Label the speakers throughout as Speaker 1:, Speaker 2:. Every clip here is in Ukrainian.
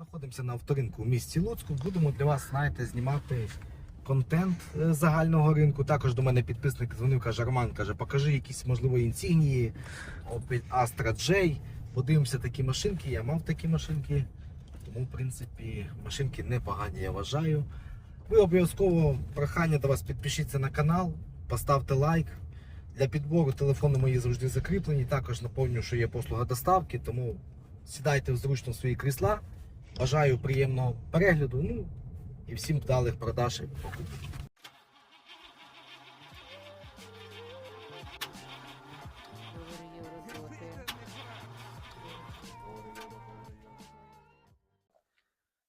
Speaker 1: Знаходимося на авторинку в місті Луцьку. Будемо для вас, знаєте, знімати контент е, загального ринку. Також до мене підписник дзвонив, каже, Роман, каже, покажи якісь, можливо, інсігнії, Opel Astra J. Подивимося такі машинки. Я мав такі машинки. Тому, в принципі, машинки непогані, я вважаю. Ви обов'язково прохання до вас підпишіться на канал, поставте лайк. Для підбору телефони мої завжди закріплені. Також напомню, що є послуга доставки, тому сідайте зручно в свої крісла. Бажаю приємного перегляду. Ну і всім вдалих продаж і покупок.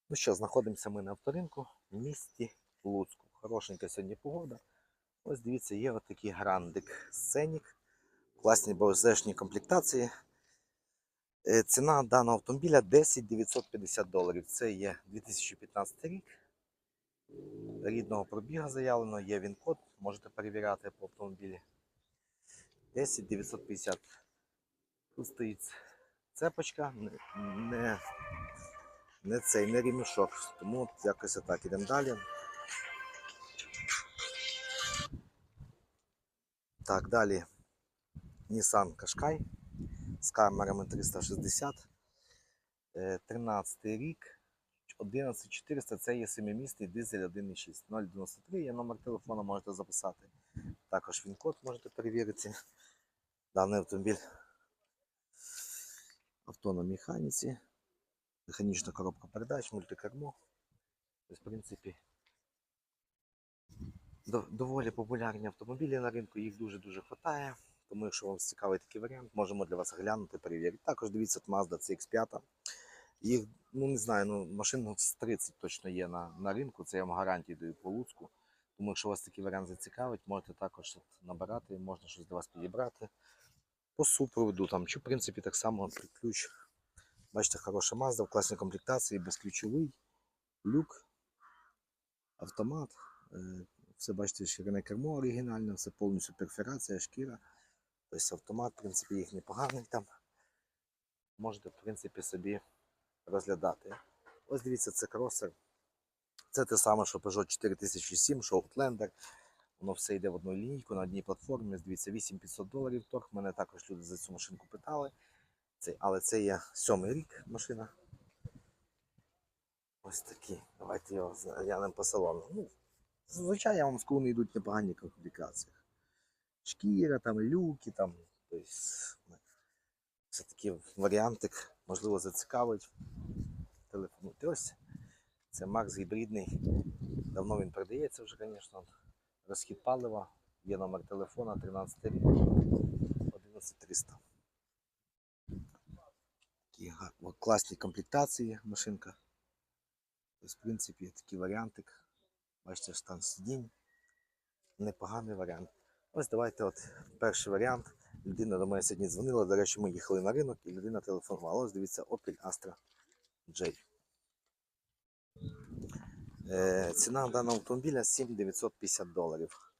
Speaker 1: Ну що, знаходимося ми на авторинку в місті Луцьку. Хорошенька сьогодні погода. Ось дивіться, є отакий грандик сценік. Класні бозешні комплектації. Е, Ціна даного автомобіля 10 950 доларів. Це є 2015 рік. Рідного пробіга заявлено, є він код, можете перевіряти по автомобілі. 10 950. Тут стоїть цепочка, не, не цей, не ремішок. Тому якось отак ідемо далі. Так, далі Nissan Qashqai з камерами 360. Е, 13 рік. 11400 це є 7-місний дизель 1.6. 093 є номер телефону, можете записати. Також він код можете перевірити. Даний автомобіль авто на механіці механічна коробка передач, мультикермо. В принципі, доволі популярні автомобілі на ринку, їх дуже-дуже вистачає. Тому, якщо вам цікавий такий варіант, можемо для вас оглянути, перевірити. Також дивіться от Mazda CX5. Їх, ну не знаю, ну машин з 30 точно є на, на ринку, це я вам гарантію даю по Луцьку. Тому, якщо вас такий варіант зацікавить, можете також набирати, можна щось для вас підібрати. По супроводу там, чи в принципі так само під ключ Бачите, хороша Mazda в класній комплектації, безключовий, люк, автомат. Е, Все бачите, ширине кермо оригінальне, все повністю перфорація, шкіра. Тобто автомат, в принципі, їх непоганий там. Можете, в принципі, собі розглядати. Ось дивіться, це кросер. Це те саме, що Peugeot 4007, що Outlander. Воно все йде в одну лінійку на одній платформі. Ось Дивіться, 8500 доларів торг. Мене також люди за цю машинку питали. Це, але це є сьомий рік машина. Ось такі. Давайте його заглянемо по салону. Ну, зазвичай я вам скажу, йдуть непогані комплікації. Шкіра, там, люки, там. Тобто, це такий варіантик, можливо, зацікавить. Телефонуйте. Ось. Це Макс гібридний. Давно він продається вже, звісно. Розхід палива. Є номер телефона 13 рік 11300. Такі класні комплектації машинка. Тобто, в принципі, такий варіантик. Бачите, стан сидінь. Непоганий варіант. Ось давайте от перший варіант. Людина до мене сьогодні дзвонила. До речі, ми їхали на ринок і людина телефонувала. Ось дивіться, Opel Astra J. Е, ціна даного автомобіля 7950 доларів.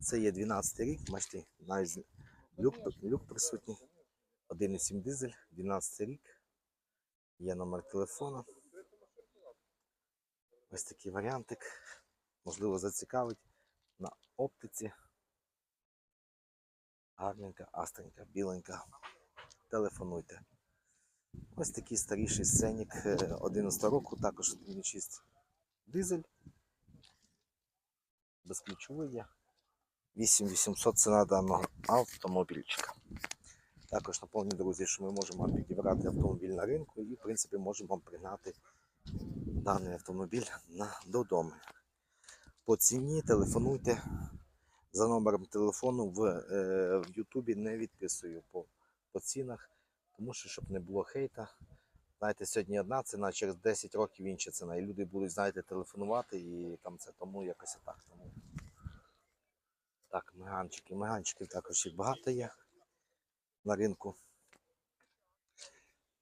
Speaker 1: Це є 12 рік, бачите, навіть люк, люк присутній. 1,7 дизель, 12 рік. Є номер телефону. Ось такий варіантик. Можливо, зацікавить на оптиці. Гарненька, астренька, біленька. Телефонуйте. Ось такий старіший сценік е, 11 року, також 1,6 дизель. Безключовий є. 8800 ціна даного автомобільчика. Також напомню, друзі, що ми можемо вам підібрати автомобіль на ринку і, в принципі, можемо вам пригнати даний автомобіль на, додому. По ціні телефонуйте за номером телефону в, е, в Ютубі не відписую по, по цінах, тому що щоб не було хейта. Знаєте, сьогодні одна ціна, через 10 років інша ціна. І люди будуть, знаєте, телефонувати і там це тому якось так. Тому. Так, меганчики. Меганчиків також їх багато є на ринку.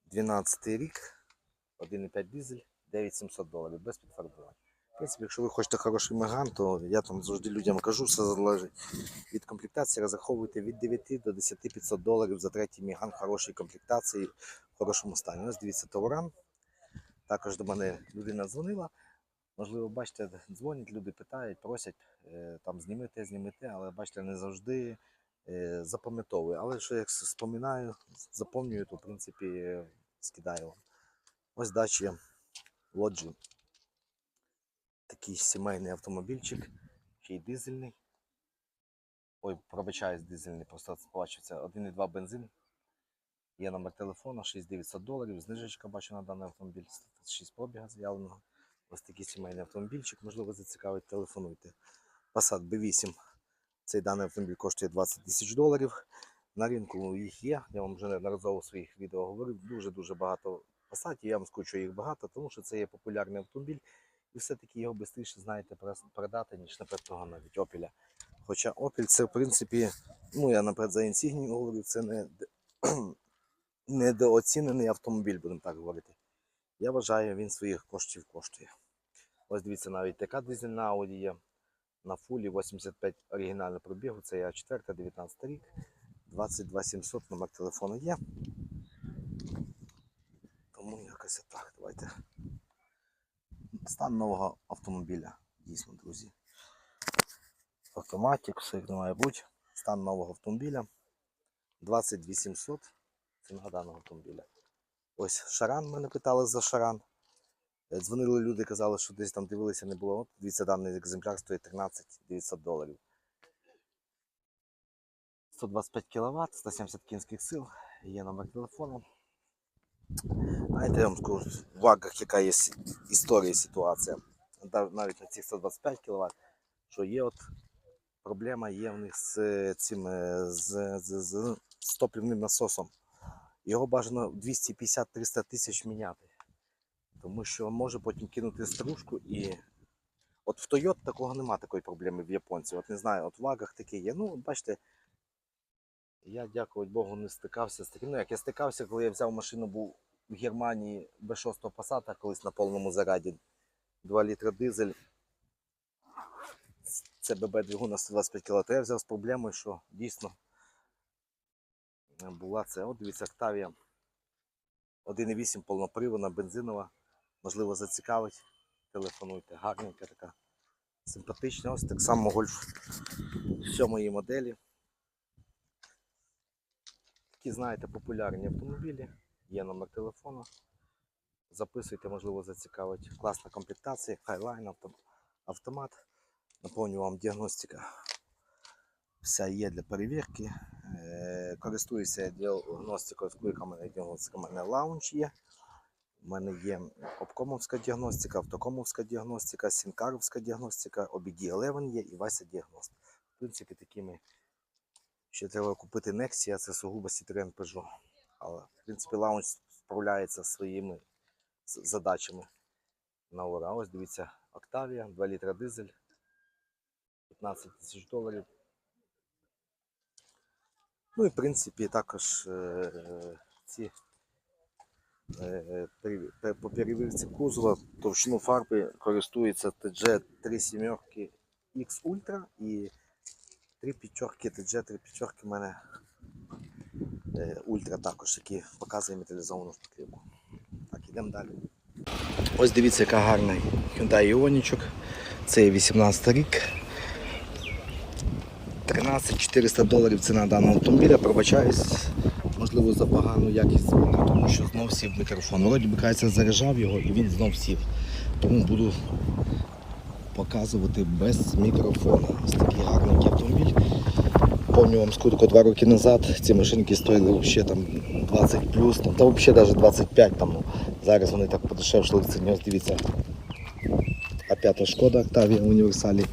Speaker 1: 12 рік, 1,5 дизель, 9700 доларів без підфарбування. В принципі, якщо ви хочете хороший меган, то я там завжди людям кажу, все залежить від комплектації. Розраховуйте від 9 до 10 500 доларів за третій меган хорошої комплектації в хорошому стані. Ось дивіться, Тауран. Також до мене людина дзвонила. Можливо, бачите, дзвонять, люди питають, просять е, там зніми те, зніми те, але бачите, не завжди е, запам'ятовую. Але що як споминаю, заповнюю, то в принципі е, скидаю. Ось дачі лоджі. Такий сімейний автомобільчик, ще й дизельний. Ой, пробачаюсь, дизельний, просто це 1,2 бензин. Є номер телефону, 6900 доларів, знижечка бачу на даний автомобіль, 6 пробіга заявленого. Ось такий сімейний автомобільчик, можливо, зацікавить, телефонуйте. Passat B8. Цей даний автомобіль коштує 20 тисяч доларів. На ринку їх є. Я вам вже неодноразово в своїх відео говорив. Дуже-дуже багато Passat. Я вам що їх багато, тому що це є популярний автомобіль. І все-таки його швидше знаєте продати, ніж наприклад того навіть Opel. Хоча Opel це, в принципі, ну я наприклад за Insignia говорю, це не недооцінений автомобіль, будемо так говорити. Я вважаю, він своїх коштів коштує. Ось дивіться, навіть така дизельна Audi є на фулі 85 оригінального пробігу. Це я 4 19 рік. 22 700 номер телефону є. Тому якось так. Давайте. Стан нового автомобіля. Дійсно, друзі. Автоматик, все як не має бути. Стан нового автомобіля. 22 700. Ціна даного автомобіля. Ось шаран мене питали за шаран. Е, Дзвонили люди, казали, що десь там дивилися, не було. От, дивіться, даний екземпляр стоїть 13 900 доларів. 125 кВт, 170 кінських сил, є номер телефону. Знаєте, я вам скажу, в вагах яка є історія, ситуація. Навіть на цих 125 кВт, що є от проблема є в них з е, цим е, з, з, з, з топливним насосом. Його бажано 250-300 тисяч міняти. Тому що може потім кинути стружку і. От в Toyota такого нема такої проблеми в японців. От не знаю, от в вагах таке є. Ну, бачите, я, дякувати Богу, не стикався з таким. Ну, як я стикався, коли я взяв машину, був в Германії B6 Passat, колись на повному заряді 2 літра дизель. Це ББ двигун на 125 кг. То я взяв з проблемою, що дійсно була це. От дивіться, Octavia 1,8 повноприводна, бензинова. Можливо, зацікавить. Телефонуйте. Гарненька така. Симпатична. Ось так само гольф сьомої моделі. Такі, знаєте, популярні автомобілі. Є номер телефону. Записуйте, можливо, зацікавить. Класна комплектація, хайлайн, автомат. Наповню вам діагностика. Вся є для перевірки. Е, Користуюся діагностикою, в мене діагностика. У мене лаунж є. У мене є обкомовська діагностика, автокомовська діагностика, сінкаровська діагностика, OBD11 є і Вася діагност. В принципі, такими ще треба купити Nexia, це сугубо Citroen Peugeot. Але, в принципі, лаунж справляється своїми задачами на ура. Ось дивіться, Octavia, 2 літра дизель, 15 тисяч доларів. Ну і в принципі також е, ці е, по перевірці кузова товщину фарби користується TG 3 сімерки X Ultra і 3 п'ятерки TG 3 п'ятерки в мене е, Ultra також, які показує металізовану шпаклівку. Так, ідемо далі. Ось дивіться, яка гарна Hyundai Ioniq. Це є 18 рік. 13 400 доларів ціна даного автомобіля. Пробачаюсь, можливо, за погану якість тому що знов сів мікрофон. Вроді би кажеться, заряджав його і він знов сів. Тому буду показувати без мікрофона. Ось такий гарненький автомобіль. Помню вам скутку два роки назад. Ці машинки стоїли взагалі там 20 плюс, та взагалі навіть 25 там. ну, Зараз вони так подешевшили в ціні. Ось дивіться. А п'ята шкода Octavia універсалі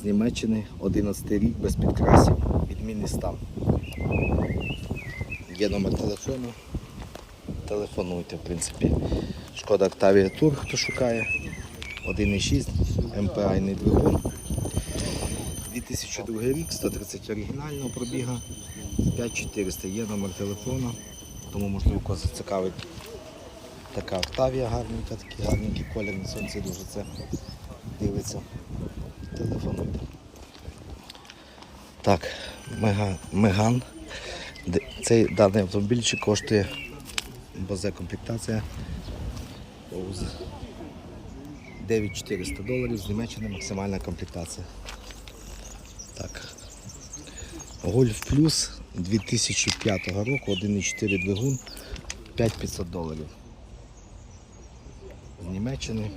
Speaker 1: з Німеччини, 11 рік, без підкрасів, відмінний стан. Є номер телефону. Телефонуйте, в принципі. Шкода Octavia Tour, хто шукає. 1,6 MPI двигун. 2002 рік, 130 оригінального пробіга, 5400 є номер телефону, тому можливо когось зацікавить така Octavia гарненька, такий гарненький колір на сонці дуже це дивиться. Телефонуйте. Так, Мега, Меган. Цей даний автомобільчик коштує базе комплектація Боуз. 9400 доларів з Німеччини максимальна комплектація. Так. Гольф Плюс 2005 року, 1,4 двигун, 5500 доларів. З Німеччини.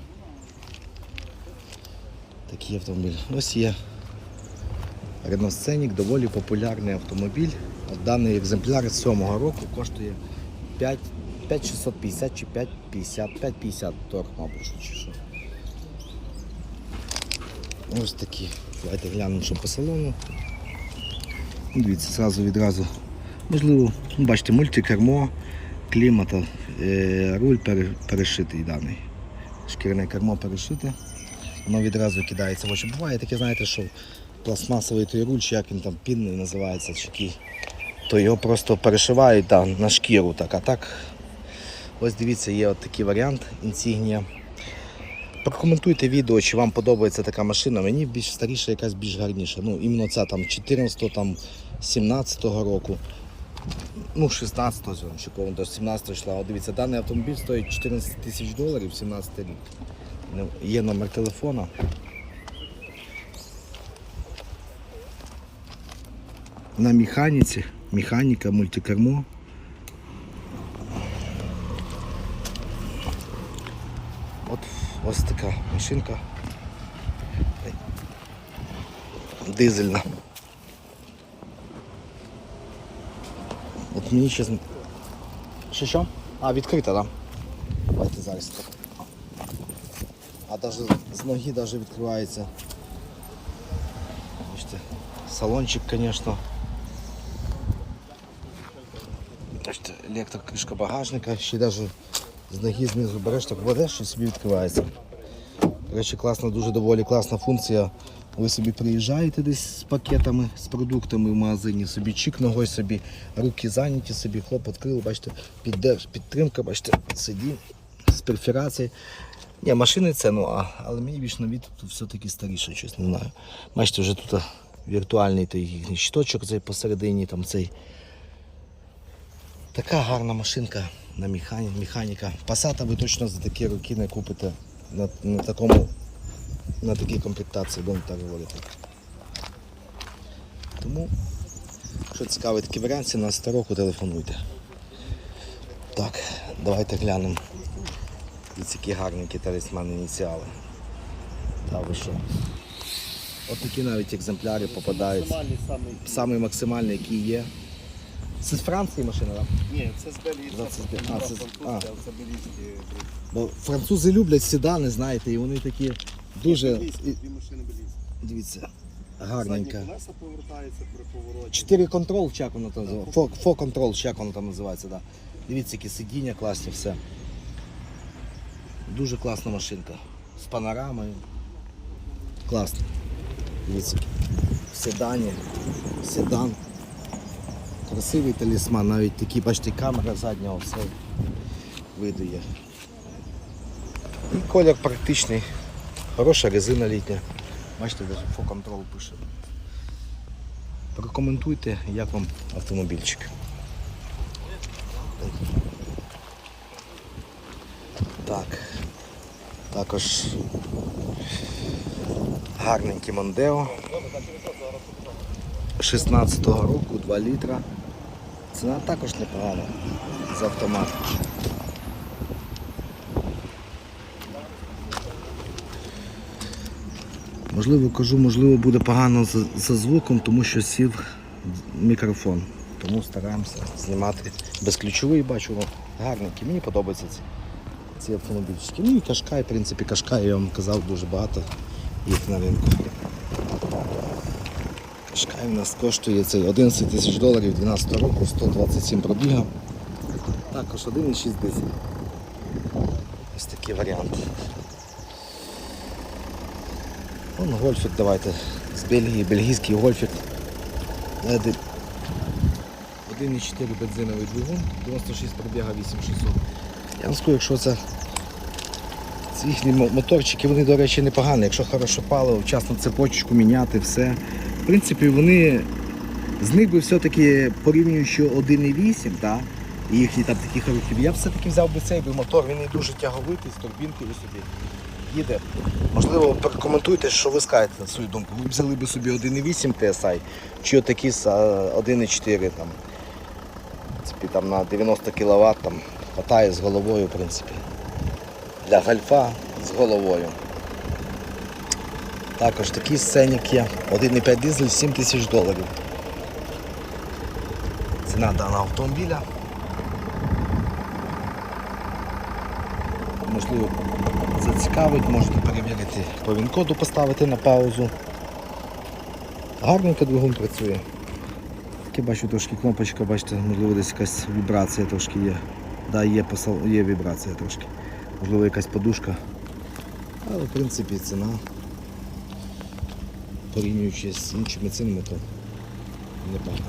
Speaker 1: Такий автомобіль. Ось є Renault Scenic, доволі популярний автомобіль. Даний екземпляр з 7 року коштує 5 5650 чи 550, 550 торг, мабуть, чи що. Ось такі. Давайте глянемо, що по салону. Ну, Дивіться, зразу відразу. Можливо, ну, бачите, мультикермо, клімат, е, руль перешитий даний. Шкіряне кермо перешите. Воно відразу кидається в очі. Буває таке, знаєте, що пластмасовий той руль, чи як він там пінний називається, чи який, то його просто перешивають да, на шкіру. Так, а так, ось дивіться, є от такий варіант інсігнія. Прокоментуйте відео, чи вам подобається така машина. Мені більш старіша, якась більш гарніша. Ну, іменно ця там 14-го, там 17-го року. Ну, 16-го, чи кого до 17-го йшла. От дивіться, даний автомобіль стоїть 14 тисяч доларів, 17 рік. Ну, Є номер телефона. На механіці, механіка, мультикермо. От ось така машинка. Дизельна. От мені ще... Що що? А, відкрита, так? Да? Давайте зараз так. А даже з ноги даже відкривається. Бачите, салончик, звісно. Електрокришка багажника, ще навіть з ноги знизу береш, так ведеш і собі відкривається. Речі, класна, дуже доволі класна функція. Ви собі приїжджаєте десь з пакетами, з продуктами в магазині, собі чик ногою собі, руки зайняті, собі хлоп відкрили, бачите, піддерж, підтримка, бачите, сидінь з перфорацією. Ні, машини це, ну, а, але мені більш на від тут все-таки старіше, щось не знаю. Бачите, вже тут віртуальний той їхній щиточок цей посередині, там цей. Така гарна машинка на механі, механіка. Пасата ви точно за такі роки не купите на, на такому на такій комплектації, будемо так говорити. Тому, якщо цікавий такий варіант, 17 року телефонуйте. Так, давайте глянемо. Ось які гарненькі талісмани ініціали. Та ви що? От такі навіть екземпляри попадаються.
Speaker 2: Самий
Speaker 1: максимальний, який є. Це з Франції машина, так?
Speaker 2: Ні, це з Бельгії.
Speaker 1: Це. А, це а.
Speaker 2: а це бельгійські.
Speaker 1: Бо французи люблять седани, знаєте, і вони такі дуже.
Speaker 2: Бельгійські, Дві машини бельгійські.
Speaker 1: Дивіться,
Speaker 2: Задні
Speaker 1: гарненька.
Speaker 2: колеса повертаються при повороті.
Speaker 1: 4 контрол, чи як воно там називається? Фо, фо контрол, чи як воно там називається, да. Дивіться, які сидіння класні, все. Дуже класна машинка. З панорамою. Класно. Дивіться. Седані. Седан. Красивий талісман, навіть такі, бачите, камера заднього все видає. І колір практичний. Хороша резина літня. Бачите, навіть фоконтрол пише. Прокоментуйте, як вам автомобільчик. Так. Також гарненький Мондео. 16-го року, 2 літра. Ціна також непогана з автомату. Можливо, кажу, можливо, буде погано за, звуком, тому що сів мікрофон. Тому стараємося знімати безключовий, бачу, гарненький. Мені подобаються ці, ці автомобільчики. Ну і Кашкай, в принципі, Кашкай, я вам казав, дуже багато їх на ринку. Кашкай у нас коштує це 11 тисяч доларів 12 року, 127 пробіга. Також 1,6 дизель. Ось такий варіант. Вон гольфік давайте з Бельгії, бельгійський гольфік. 1,4 бензиновий двигун, 96 пробіга 8600. Я вам скажу, якщо це ці їхні моторчики, вони, до речі, непогані. Якщо хороше паливо, вчасно цепочку міняти, все. В принципі, вони з них би все-таки порівнюючи 1,8, да, І їхні там такі хороші. Я б все-таки взяв би цей би мотор, він не дуже тяговитий, з турбінкою собі їде. Можливо, прокоментуйте, що ви скажете на свою думку. Ви взяли б собі 1.8 TSI чи отакі з 1.4 там. Там на 90 кВт там хватає з головою, в принципі. Для гальфа з головою. Також такий сценік є. 1,5 дизель 7 тисяч доларів. Ціна даного автомобіля. Можливо, зацікавить, можете перевірити по він-коду поставити на паузу. Гарненько двигун працює. Таке бачу трошки кнопочка, бачите, можливо десь якась вібрація трошки є. Да, є, посал- є вібрація трошки. Можливо якась подушка. Але в принципі ціна, порівнюючи з іншими цінами, то непогано.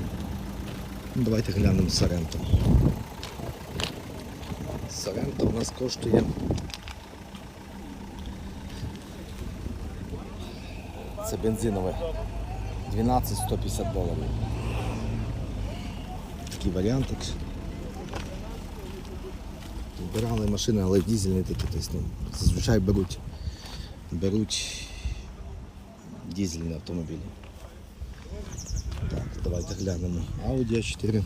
Speaker 1: Ну, Давайте глянемо Соренто. Соренто у нас коштує. Це бензинове. 12 150 доларів. Такий варіантик. Вибирали машини, але дізельні такі, тобто, ну, зазвичай беруть, беруть дізельні автомобілі. Так, давайте глянемо. Audi A4.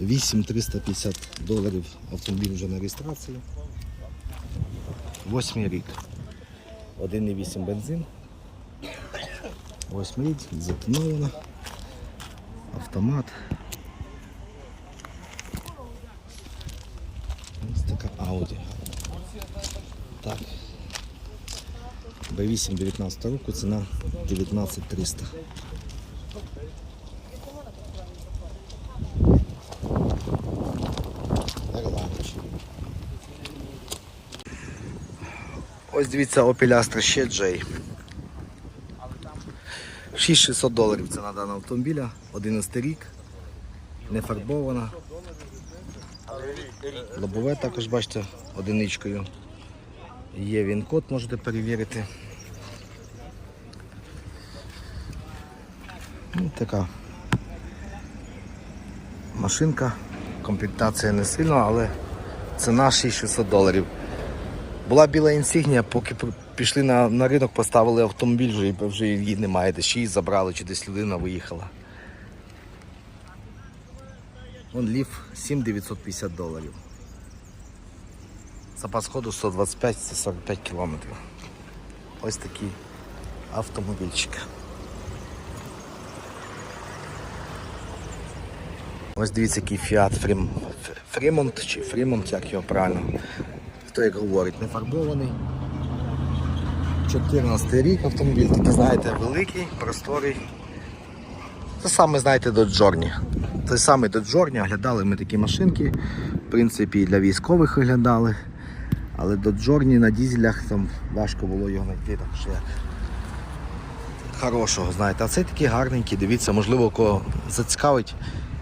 Speaker 1: 8350 доларів автомобіль вже на реєстрації. Восьмий рік. 1,8 бензин. Восьмий рік, затоновано. Автомат. Ось така Audi. Так. B8 19 року, ціна 19300. Ерлагач. Ось дивіться Opel Astra ще J. 6600 доларів ціна даного автомобіля, 11 рік, не фарбована. Лобове також бачите одиничкою. Є він код, можете перевірити. Ну, така машинка. Комплектація не сильна, але ціна 6600 доларів. Була біла інсігнія, поки пішли на, на ринок, поставили автомобіль, вже, вже її немає, десь її забрали, чи десь людина виїхала. Вон ліф 7950 доларів. Запас ходу 125 це 45 кілометрів. Ось такий автомобільчик. Ось дивіться, який Fiat Фрім... Фрімонт чи Фрімонт, як його правильно. Хто як говорить, не фарбований. 14 рік автомобіль, такий, знаєте, великий, просторий. Це саме, знаєте, до Джорні. Той самий до Джорні, оглядали ми такі машинки. В принципі, для військових оглядали. Але до Джорні на дізелях там важко було його знайти. Так що як хорошого, знаєте. А цей такий гарненький, дивіться, можливо, кого зацікавить.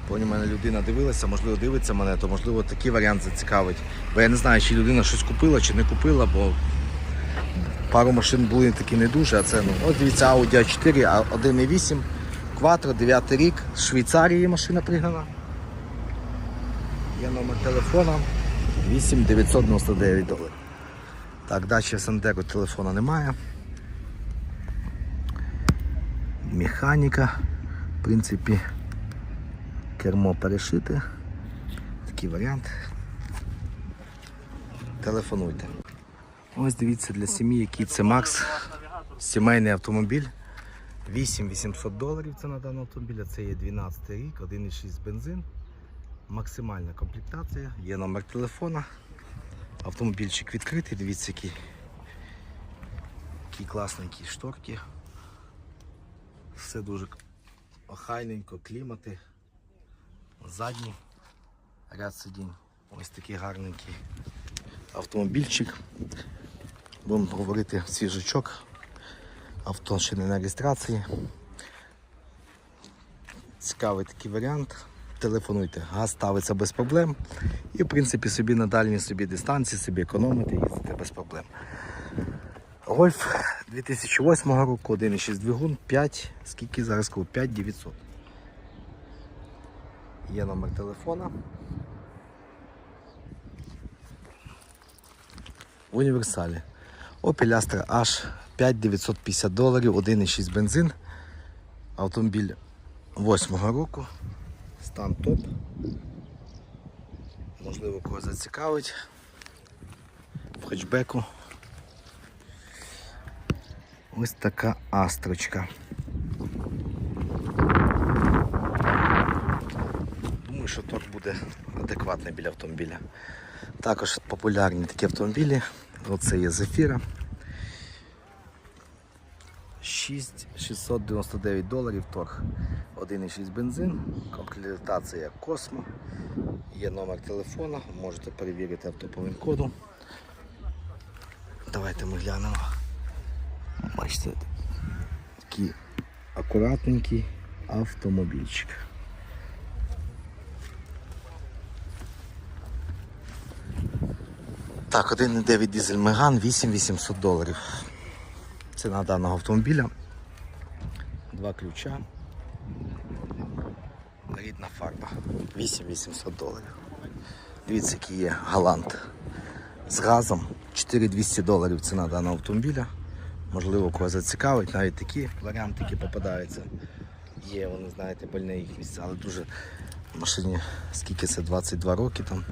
Speaker 1: Поні мене людина дивилася, можливо, дивиться мене, то можливо такий варіант зацікавить. Бо я не знаю, чи людина щось купила, чи не купила, бо пару машин були такі не дуже, а це ну. Ось дивіться, Audi A4, 1.8, Quattro, 9 рік, з Швейцарії машина пригнана. Є номер телефона 8999 доларів. Так, далі Сандеру телефона немає. Механіка, в принципі, кермо перешите. Такий варіант. Телефонуйте. Ось дивіться для сім'ї, який це Макс. Сімейний автомобіль. 8800 доларів це на даний автомобіль, а це є 12 рік, 1,6 бензин. Максимальна комплектація, є номер телефона. Автомобільчик відкритий, дивіться, які, які класненькі шторки. Все дуже охайненько, клімати. Задній ряд сидінь. Ось такий гарненький автомобільчик. Будемо говорити свіжачок. Авто ще не на реєстрації. Цікавий такий варіант. Телефонуйте, газ ставиться без проблем. І в принципі собі на дальній собі дистанції, собі економити, їздити без проблем. Гольф 2008 року, 1,6 двигун, 5, скільки зараз кажу, 5900. Є номер телефона. В універсалі. Opel Astra H 5950 доларів, 1,6 бензин. Автомобіль 8 року. Стан топ. Можливо, кого зацікавить. В хетчбеку. Ось така астрочка. Думаю, що торг буде адекватний біля автомобіля. Також популярні такі автомобілі. Оце є Зефіра. 6699 доларів торг. 1,6 бензин, комплектація Космо. Є номер телефона, можете перевірити авто по він-коду. Давайте ми глянемо. Бачите, такий акуратненький автомобільчик. Так, 1,9 дизель Меган, 8800 доларів. Ціна даного автомобіля. Два ключа. Рідна фарба. 8800 доларів. Дивіться, який є галант. З газом 4200 доларів ціна даного автомобіля. Можливо, кого зацікавить, навіть такі варіанти, які попадаються. Є, вони знаєте, больне їх місця, але дуже в машині, скільки це 22 роки там.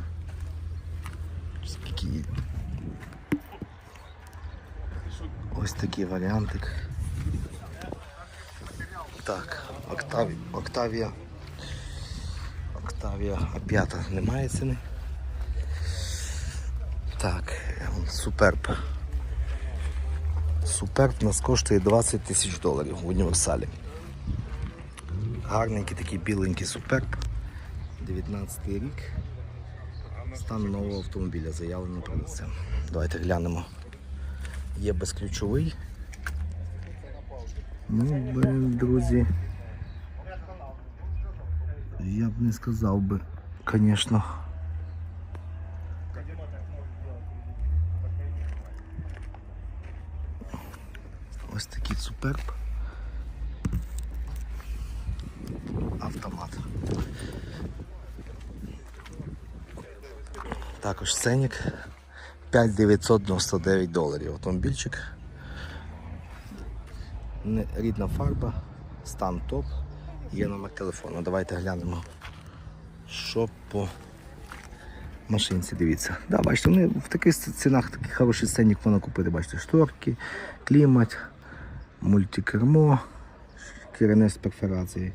Speaker 1: Їй. Ось такий варіантик. Так, Октавія. Октавія. Октавія А5 немає ціни. Так, суперб. Суперб нас коштує 20 тисяч доларів в універсалі. Гарненький такий біленький суперб. 19 рік. Стан нового автомобіля заявлено продавцем. Давайте глянемо. Є безключовий. Ну, блин, друзі. Я б не сказав би, звісно. Ось такий суперб. Автомат. Ценник 5999 доларів. Автомобільчик. Рідна фарба, стан топ, є номер телефону. Давайте глянемо, що по машинці, дивіться. Да, бачите, вони в таких цінах такий хороший ценник можна купити. Бачите, шторки, клімат, мультикермо, шкіряне з перфорацією,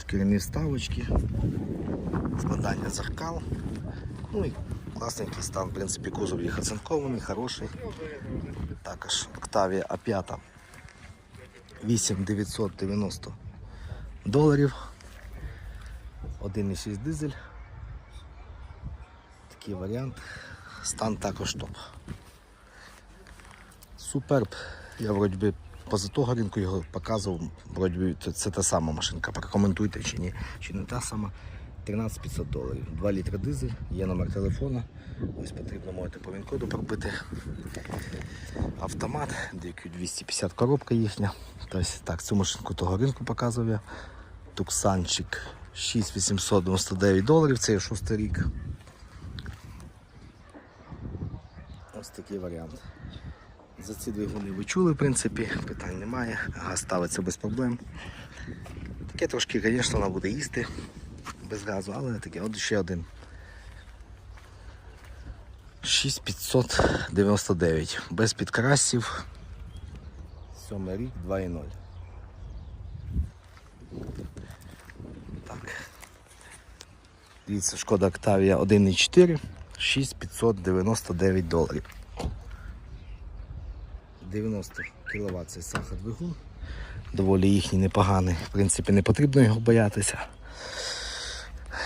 Speaker 1: шкіряні вставочки, складання зеркал. Ну і класненький стан, в принципі, кузов їх оцинкований, хороший. Також Octavia A5 8990 доларів. 1,6 дизель. Такий варіант. Стан також топ. Суперб. Я вроді поза того ринку його показував. Вроді це та сама машинка. Прокоментуйте чи ні. Чи не та сама. 13500 доларів. 2 літри дизель, є номер телефона. Ось потрібно можете по він-коду пробити. Автомат, DQ 250 коробка їхня. Тобто, так, цю машинку того ринку показував я. Туксанчик 6899 доларів, це є шостий рік. Ось такий варіант. За ці двигуни ви чули, в принципі, питань немає. Газ ставиться без проблем. Таке трошки, звісно, вона буде їсти без газу, але не таке. От ще один. 6599. Без підкрасів. Сьомий рік 2.0. Так. Дивіться, шкода Octavia 1.4, 6599 доларів. 90 кВт це сахар двигун. Доволі їхній непоганий. В принципі, не потрібно його боятися.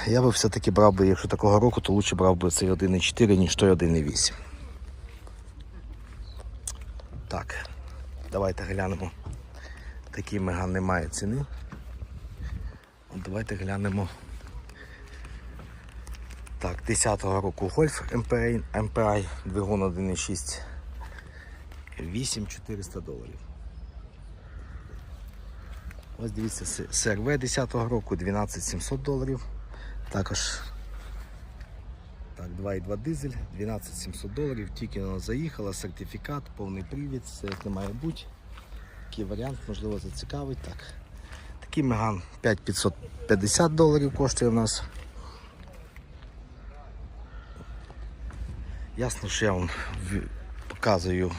Speaker 1: Я би все-таки брав би, якщо такого року, то лучше брав би цей 1.4, ніж той 1.8. Так, давайте глянемо. Такий меган немає ціни. От Давайте глянемо. Так, 10-го року Golf MPI, MPI двигун 1.6 8400 доларів. Ось дивіться, СРВ 10-го року 12700 доларів. Також так, 2,2 дизель, 12 700 доларів, тільки вона заїхала, сертифікат, повний привід, все не має бути. Такий варіант, можливо, зацікавить. Так. Такий Меган 5550 доларів коштує в нас. Ясно, що я вам показую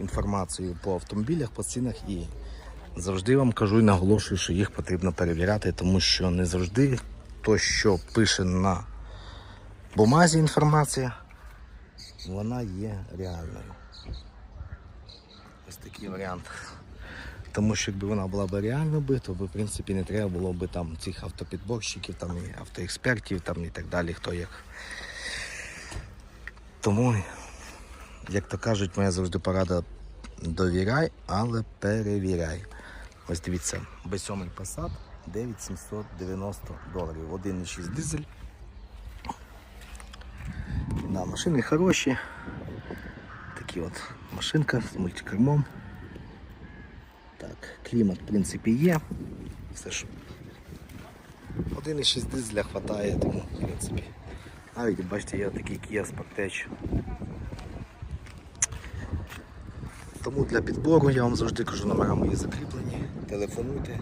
Speaker 1: інформацію по автомобілях, по цінах і завжди вам кажу і наголошую, що їх потрібно перевіряти, тому що не завжди то, що пише на бумазі інформація, вона є реальною. Ось такий варіант. Тому що якби вона була б реально би, то в принципі не треба було б там цих автопідборщиків, там і автоекспертів там і так далі, хто як. Тому, як то кажуть, моя завжди порада довіряй, але перевіряй. Ось дивіться, B7 Passat 9790 доларів. 1,6 дизель. Да, машини хороші. Такі от машинка з мультикермом. Так, клімат, в принципі, є. Все що. 1,6 дизеля хватає, тому, в принципі. Навіть бачите, є такий Kia Sportage. Тому для підбору я вам завжди кажу, номера мої закріплені. Телефонуйте.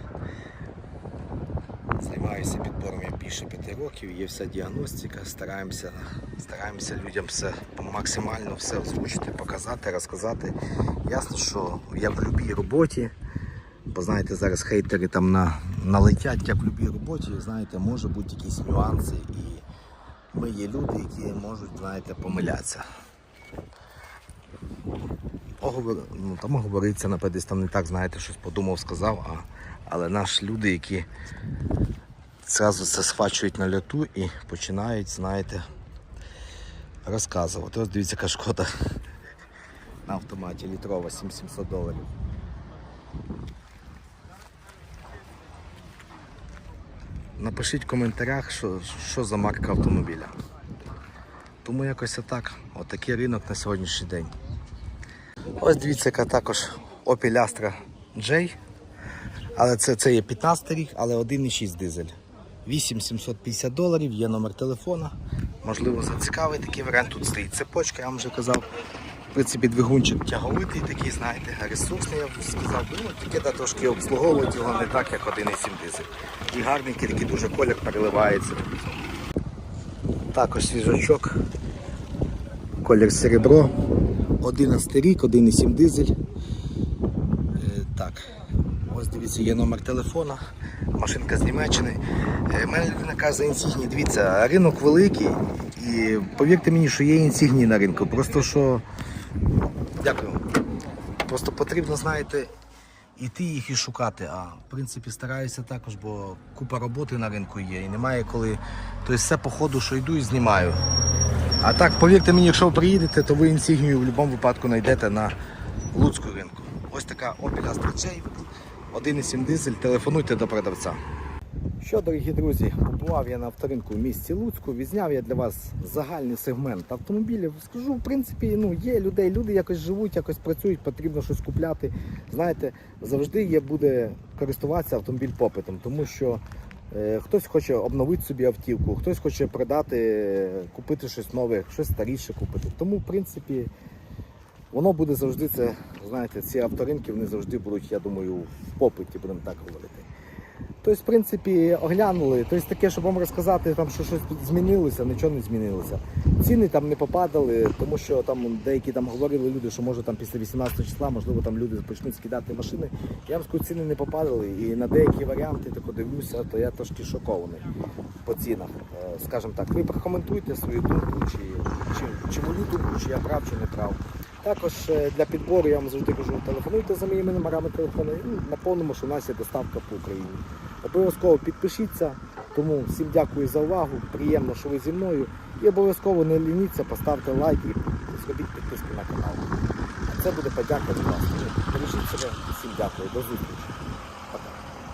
Speaker 1: Займаюся підбором я більше п'яти років, є вся діагностика, стараємося, стараємося людям все максимально все озвучити, показати, розказати. Ясно, що я в будь-якій роботі, бо знаєте, зараз хейтери там на, налетять, як в будь-якій роботі, знаєте, може бути якісь нюанси і ми є люди, які можуть, знаєте, помилятися. Оговор... Ну, там говориться, напевно, десь там не так, знаєте, щось подумав, сказав, а... але наші люди, які зразу це схвачують на льоту і починають, знаєте, розказувати. Ось дивіться, яка шкода на автоматі літрова 7700 доларів. Напишіть в коментарях, що, що за марка автомобіля. Тому якось отак. Отакий ринок на сьогоднішній день. Ось дивіться, яка також Opel Astra J. Але це, це є 15 рік, але 1,6 дизель. 8750 доларів, є номер телефона. Можливо, зацікавий такий варіант. Тут стоїть цепочка, я вам вже казав. В принципі, двигунчик тяговитий, такий, знаєте, ресурсний, я б сказав. Ну, тільки да, трошки обслуговують його не так, як 1,7 дизель. І гарненький, такий дуже колір переливається. Також свіжачок. Колір серебро. 11 рік, 1,7 дизель. Е, Так, ось дивіться, є номер телефона, машинка з Німеччини. Е, Мене людина каже інсігні, дивіться, ринок великий і повірте мені, що є інсігні на ринку. Просто що. Дякую. Просто потрібно, знаєте, іти їх і шукати. А в принципі стараюся також, бо купа роботи на ринку є і немає коли. Тобто все по ходу, що йду і знімаю. А так, повірте мені, якщо ви приїдете, то ви інсігнію в будь-якому випадку знайдете на Луцьку ринку. Ось така Astra J, 1,7 дизель, телефонуйте до продавця. Що, дорогі друзі, побував я на авторинку в місті Луцьку, відзняв я для вас загальний сегмент автомобілів. Скажу, в принципі, ну є людей, люди якось живуть, якось працюють, потрібно щось купляти. Знаєте, завжди є буде користуватися автомобіль попитом, тому що е, хтось хоче обновити собі автівку, хтось хоче продати, е, купити щось нове, щось старіше купити. Тому, в принципі, воно буде завжди це, знаєте, ці авторинки вони завжди будуть, я думаю, в попиті, будемо так говорити. Тобто, в принципі, оглянули. Тобто таке, щоб вам розказати, там, що щось змінилося, нічого не змінилося. Ціни там не попадали, тому що там деякі там говорили люди, що може там після 18 числа, можливо, там люди почнуть скидати машини. Я вам скажу, ціни не попадали. І на деякі варіанти, так дивлюся, то я трошки шокований по цінах. Е, Скажімо так, ви прокоментуйте свою думку, чи, чи, чи мою думку, чи я прав, чи не прав. Також е, для підбору я вам завжди кажу, телефонуйте за моїми номерами телефону і наповнимо, що у нас є доставка по Україні. Обов'язково підпишіться, тому всім дякую за увагу, приємно, що ви зі мною. І обов'язково не лініться, поставте лайк і зробіть підписку на канал. А це буде подяка від вас. Бережіть себе, всім дякую, до зустрічі.